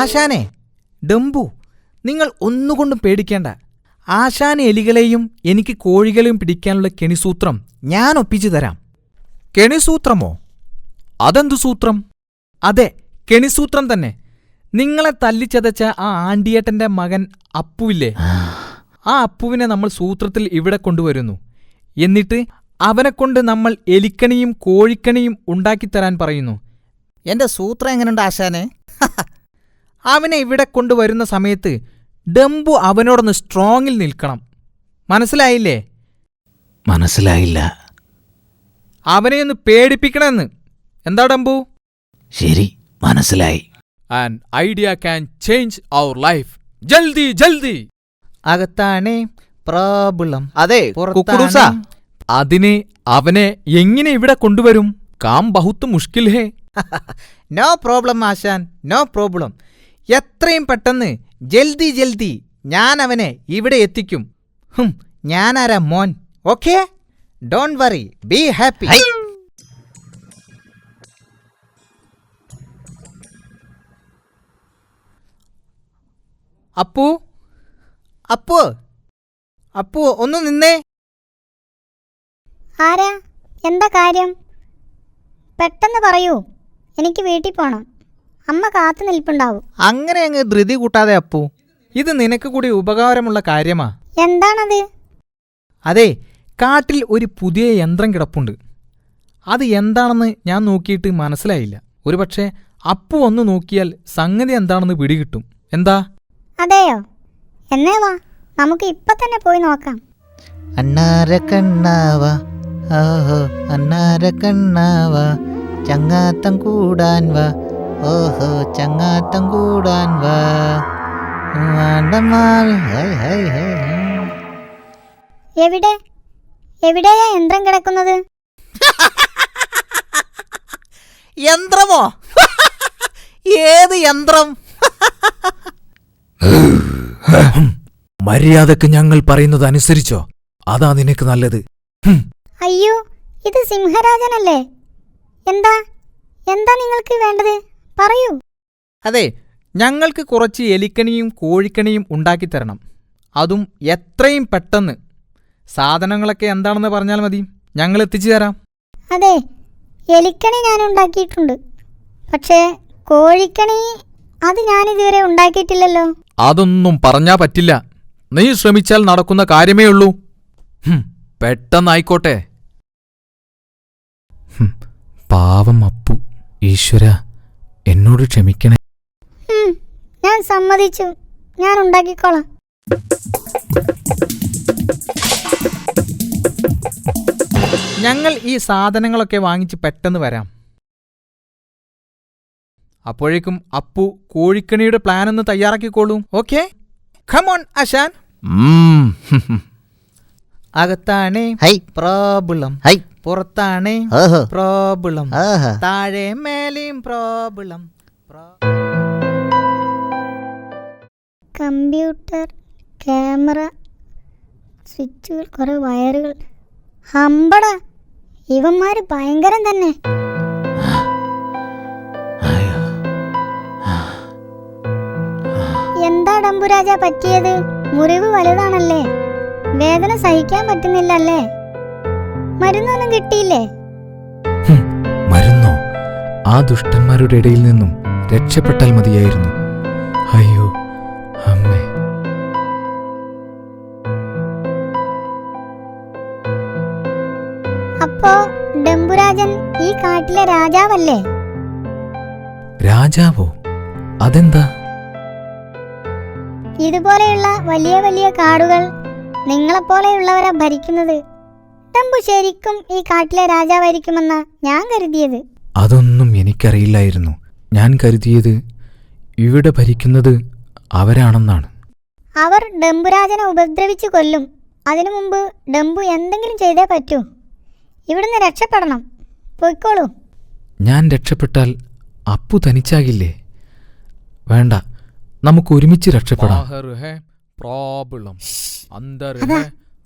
ആശാനെ ഡംബു നിങ്ങൾ ഒന്നുകൊണ്ടും പേടിക്കേണ്ട. ആശാൻ എലികളെയും എനിക്ക് കോഴികളെയും പിടിക്കാനുള്ള കെണിസൂത്രം ഞാൻ ഒപ്പിച്ചു തരാം. കെണിസൂത്രമോ? അതെന്തു സൂത്രം? അതെ കെണിസൂത്രം തന്നെ. നിങ്ങളെ തല്ലിച്ചതച്ച ആ ആണ്ടിയേട്ടന്റെ മകൻ അപ്പുവില്ലേ? ആ അപ്പുവിനെ നമ്മൾ സൂത്രത്തിൽ ഇവിടെ കൊണ്ടുവരുന്നു. എന്നിട്ട് അവനെക്കൊണ്ട് നമ്മൾ എലിക്കണിയും കോഴിക്കണിയും ഉണ്ടാക്കിത്തരാൻ പറയുന്നു. എന്റെ സൂത്രം എങ്ങനെയുണ്ട് ആശാനെ? അവനെ ഇവിടെ കൊണ്ടുവരുന്ന സമയത്ത് ഡംബു അവനോടൊന്ന് സ്ട്രോങ്ങിൽ നിൽക്കണം. മനസ്സിലായില്ലേ? മനസ്സിലായില്ല. അവനെ ഒന്ന് പേടിപ്പിക്കണമെന്ന്. എന്താ ഡംബു? ശരി മനസ്സിലായി. And idea can change our life ജൽദി ജൽദി! അകത്താണേ പ്രാബുളം അതെ കുക്കുടൂസ അതിനെ അവനെ എങ്ങനെ ഇവിടെ കൊണ്ടുവരും? കാം ബഹുത്ത് മുഷ്കിൽ ഹേ. നോ പ്രോബ്ലം ആശാൻ. No problem. എത്രയും പെട്ടെന്ന് ജൽദി ജൽദി ഞാൻ അവനെ ഇവിടെ എത്തിക്കും. ഹും ഞാനാരാ മോൻ? Okay? Don't worry be happy Appu Appu Appu ഒന്ന് നിന്നേ. ആരാ? എന്താ കാര്യം? പെട്ടെന്ന് പറയൂ. എനിക്ക് വീട്ടിൽ പോണം. അമ്മ കാത്തു നിൽപ്പുണ്ടാവും. അങ്ങനെ അങ്ങ് ധൃതി കൂട്ടാതെ അപ്പു ഇത് നിനക്ക് കൂടി ഉപകാരമുള്ള കാര്യമാ. എന്താണത്? അതെ കാട്ടിൽ ഒരു പുതിയ യന്ത്രം കിടപ്പുണ്ട്. അത് എന്താണെന്ന് ഞാൻ നോക്കിയിട്ട് മനസ്സിലായില്ല. ഒരുപക്ഷെ അപ്പു ഒന്ന് നോക്കിയാൽ സംഗതി എന്താണെന്ന് പിടികിട്ടും. എന്താ? അതെയോ? എന്നേ വാ നമുക്ക് ഇപ്പൊ തന്നെ പോയി നോക്കാം. അന്നാര കണ്ണാവാ ഓഹോ അന്നാര കണ്ണാവ ചങ്ങാത്തം കൂടാൻ വാ ഓഹോ ചങ്ങാത്തം കൂടാൻ വാ. വാണ്ടമാവി ഹൈ ഹൈ ഹൈ. ഹൈ. എവിടെ? എവിടെയാ യന്ത്രം കിടക്കുന്നത്? യന്ത്രമോ? ഏത് യന്ത്രം? മര്യാദയ്ക്ക് ഞങ്ങൾ പറയുന്നത് അനുസരിച്ചോ അതാ നിനക്ക് നല്ലത്. അയ്യോ ഇത് സിംഹരാജനല്ലേ? എന്താ? എന്താ നിങ്ങൾക്ക് വേണ്ടത്? പറയൂ. അതെ ഞങ്ങൾക്ക് കുറച്ച് എലിക്കണിയും കോഴിക്കണിയും ഉണ്ടാക്കിത്തരണം അതും എത്രയും പെട്ടെന്ന്. സാധനങ്ങളൊക്കെ എന്താണെന്ന് പറഞ്ഞാൽ മതി. ഞങ്ങൾ എത്തിച്ചു തരാം. അതെ എലിക്കണി ഞാൻ ഉണ്ടാക്കിയിട്ടുണ്ട്. പക്ഷേ കോഴിക്കണി അത് ഞാനിതുവരെ ഉണ്ടാക്കിയിട്ടില്ലല്ലോ. അതൊന്നും പറഞ്ഞാ പറ്റില്ല. നീ ശ്രമിച്ചാൽ നടക്കുന്ന കാര്യമേ ഉള്ളൂ. പെട്ടെന്നായിക്കോട്ടെ. പാവം അപ്പു ഈശ്വര. എന്നോട് ക്ഷമിക്കണേ. ഞാൻ സമ്മതിച്ചു. ഞാൻ ഉണ്ടാക്കിക്കോളാം. ഞങ്ങൾ ഈ സാധനങ്ങളൊക്കെ വാങ്ങിച്ച് പെട്ടെന്ന് വരാം. അപ്പോഴേക്കും അപ്പു കോഴിക്കണിയുടെ പ്ലാൻ ഒന്ന് തയ്യാറാക്കിക്കോളൂ. ഓക്കെ ഖമോൺ അശാൻ അകത്താണേ ഹൈ. പ്രോബ്ലം. ഹൈ. പുറത്താണേ പ്രോബിളം താഴെ മേലെയും പ്രോബിളം കമ്പ്യൂട്ടർ ക്യാമറ സ്വിച്ചുകൾ കുറെ വയറുകൾ. ഹമ്പട ഇവന്മാര് ഭയങ്കരം തന്നെ. എന്താ ഡംബുരാജ പറ്റിയത്? മുറിവ് വലുതാണല്ലേ? വേദന സഹിക്കാൻ പറ്റുന്നില്ലല്ലേ? മരുന്നൊന്നും കിട്ടിയില്ലേ? മരുന്നോ? ആ ദുഷ്ടന്മാരുടെ ഇടയിൽ നിന്നും രക്ഷപ്പെട്ടാൽ മതിയായിരുന്നു. അയ്യോ അമ്മേ. അപ്പോ ഡംബുരാജൻ ഈ കാട്ടിലെ രാജാവല്ലേ? രാജാവോ? അതെന്താ? ഇതുപോലെയുള്ള വലിയ വലിയ കാടുകൾ നിങ്ങളെപ്പോലെയുള്ളവരാ ഭരിക്കുന്നത്. ഡംബു ശരിക്കും ഈ കാട്ടിലെ രാജാവായിരിക്കുമെന്ന ഞാൻ കരുതിയത്. അതൊന്നും എനിക്കറിയില്ലായിരുന്നു. ഞാൻ കരുതിയത് ഇവിടെ ഭരിക്കുന്നത് അവരാണെന്നാണ്. അവർ ഡംബുരാജനെ ഉപദ്രവിച്ചു കൊല്ലും. അതിനു മുമ്പ് ഡംബു എന്തെങ്കിലും ചെയ്തേ പറ്റൂ. ഇവിടുന്ന് രക്ഷപ്പെടണം. പൊയ്ക്കോളൂ. ഞാൻ രക്ഷപ്പെട്ടാൽ അപ്പു തനിച്ചാകില്ലേ? വേണ്ട നമുക്ക് ഒരുമിച്ച് രക്ഷപ്പെടാം. അതാ,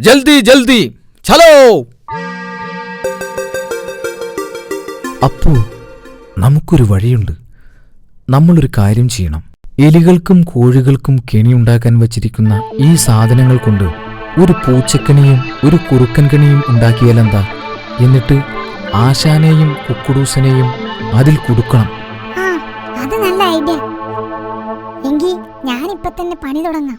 ജൽദി ജൽദി. ചലോ. അപ്പോ നമുക്കൊരു വഴിയുണ്ട്. നമ്മളൊരു കാര്യം ചെയ്യണം. എലികൾക്കും കോഴികൾക്കും കെണിയുണ്ടാക്കാൻ വച്ചിരിക്കുന്ന ഈ സാധനങ്ങൾ കൊണ്ട് ഒരു പൂച്ചക്കണിയും ഒരു കുറുക്കൻ കണിയും ഉണ്ടാക്കിയാലെന്താ എന്നിട്ട് ആശാനെയും കുക്കുടൂസനെയും അതിൽ കൊടുക്കണം. ആ അത് നല്ല ഐഡിയ. എങ്കിൽ ഞാനിപ്പോ തന്നെ പണി തുടങ്ങാം.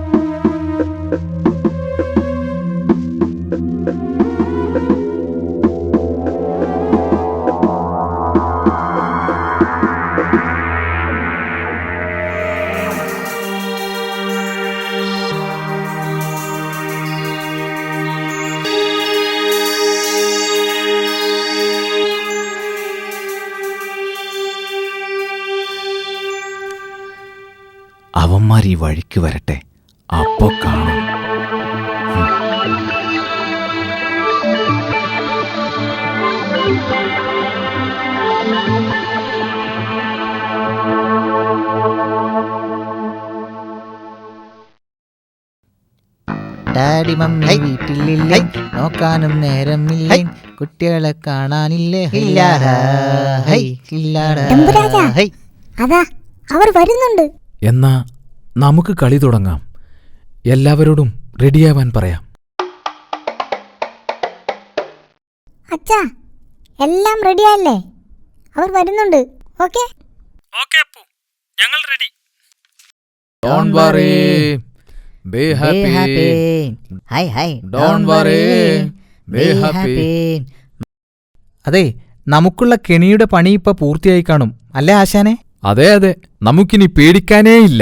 ഈ വഴിക്ക് വരട്ടെ അപ്പോ കാണാം ഡാഡി മമ്മി. വീട്ടിലില്ലേ നോക്കാനും നേരമില്ലേ. കുട്ടികളെ കാണാനില്ലേ ഇല്ലാടാ. ഹൈ. ഇല്ലാടാ. എമ്പുരാജാ. ഹൈ അതാ അവർ വരുന്നുണ്ട് എന്നാ നമുക്ക് കളി തുടങ്ങാം. എല്ലാവരോടും റെഡിയാവാൻ പറയാം. അച്ഛാ എല്ലാം റെഡിയല്ലേ അവർ വരുന്നുണ്ട്. ഓക്കെ? ഓക്കെ അപ്പു. ഞങ്ങൾ ready. Don't worry. Be happy happy. Hi hi Don't worry. Be happy. അതെ നമുക്കുള്ള കെണിയുടെ പണി ഇപ്പൊ പൂർത്തിയായി കാണും. അല്ലേ ആശാനെ? അതെ അതെ. നമുക്കിനി പേടിക്കാനേ ഇല്ല.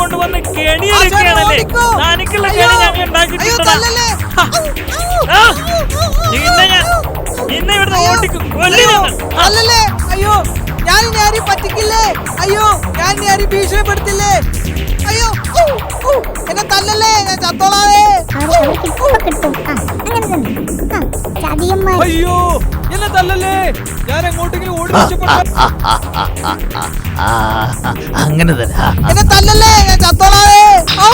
ഓനെ തട്ടിക്കൊണ്ടുവന്ന് കെണിയൊരുക്കുകയാണല്ലേ തനിക്കുള്ള കെണി ഞങ്ങൾ ഉണ്ടാക്കിയിട്ടുണ്ടോ ഇന്ന ഞാൻ നിന്നെ ഇവിടുന്ന് ഓട്ടിക്കും കൊല്ലും അല്ലല്ലേ അയ്യോ. ഞാൻ ഇനി ആരെയും പറ്റിക്കില്ലേ അയ്യോ ഞാൻ ഇനി ആരെയും ഭീഷണിപ്പെടുത്തില്ലേ അയ്യോ ഊ, ഊ, എന്നെ തല്ലല്ലേ ഞാൻ ചത്തോളാവേ ആ ആ അയ്യോ എന്നെ തല്ലല്ലേ ഞാൻ എങ്ങോട്ടെങ്കിലും ഓടി ആ, അങ്ങനെ തന്നെ ആ, ആ. എന്നെ തല്ലല്ലേ ഞാൻ ചത്തോളാവേ ഔ!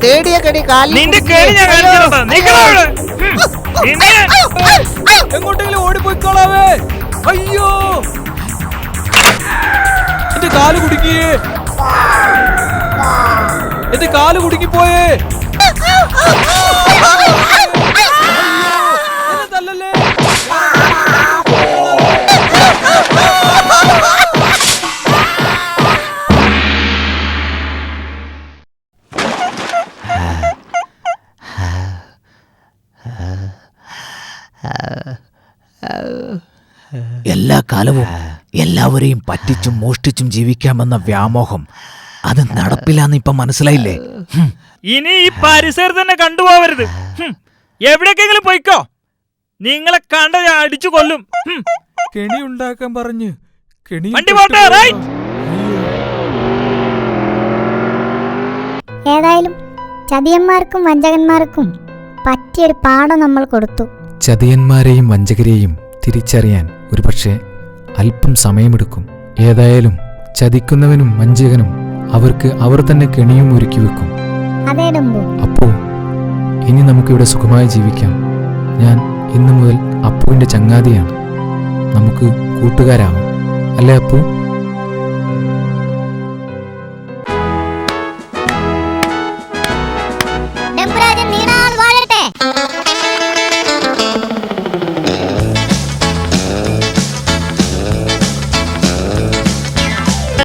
ഔ, തേടിയ കടി കാലിൽ നിന്റെ ഞാൻ നിക്കടാ. നിന്നെ എങ്ങോട്ടെങ്കിലും എങ്ങോട്ടെങ്കിലും ഓടിപ്പോയിക്കോളാവേ. അയ്യോ. എന്റെ കാൽ കുടുങ്ങിയേ എന്റെ കാൽ കുടുങ്ങിപ്പോയേ. കാലവും എല്ലാവരെയും പറ്റിച്ചും മോഷ്ടിച്ചും ജീവിക്കാമെന്ന വ്യാമോഹം അത് നടപ്പിലാന്ന് ഇപ്പൊ മനസ്സിലായില്ലേ? ഇനി ഈ പരിസരത്ത് തന്നെ കണ്ടുപോവരുത്. എവിടേക്കെങ്കിലും പോയിക്കോ. നിങ്ങളെ കണ്ട ഞാൻ അടിച്ചു കൊല്ലും. കെണി ഉണ്ടാക്കാൻ പറഞ്ഞു കെണി വണ്ടി പോട്ടെ, റൈറ്റ്. ഏതായാലും ചതിയന്മാർക്കും വഞ്ചകന്മാർക്കും പറ്റിയൊരു പാഠം നമ്മൾ കൊടുത്തു. ചതിയന്മാരെയും വഞ്ചകരെയും തിരിച്ചറിയാൻ ഒരുപക്ഷെ അല്പം സമയമെടുക്കും. ഏതായാലും ചതിക്കുന്നവനും വഞ്ചകനും അവർക്ക് അവർ തന്നെ കെണിയും ഒരുക്കി വെക്കും. അപ്പോ ഇനി നമുക്കിവിടെ സുഖമായി ജീവിക്കാം. ഞാൻ ഇന്നു മുതൽ അപ്പുവിന്റെ ചങ്ങാതിയാണ്. നമുക്ക് കൂട്ടുകാരാവാം. അല്ലേ അപ്പു?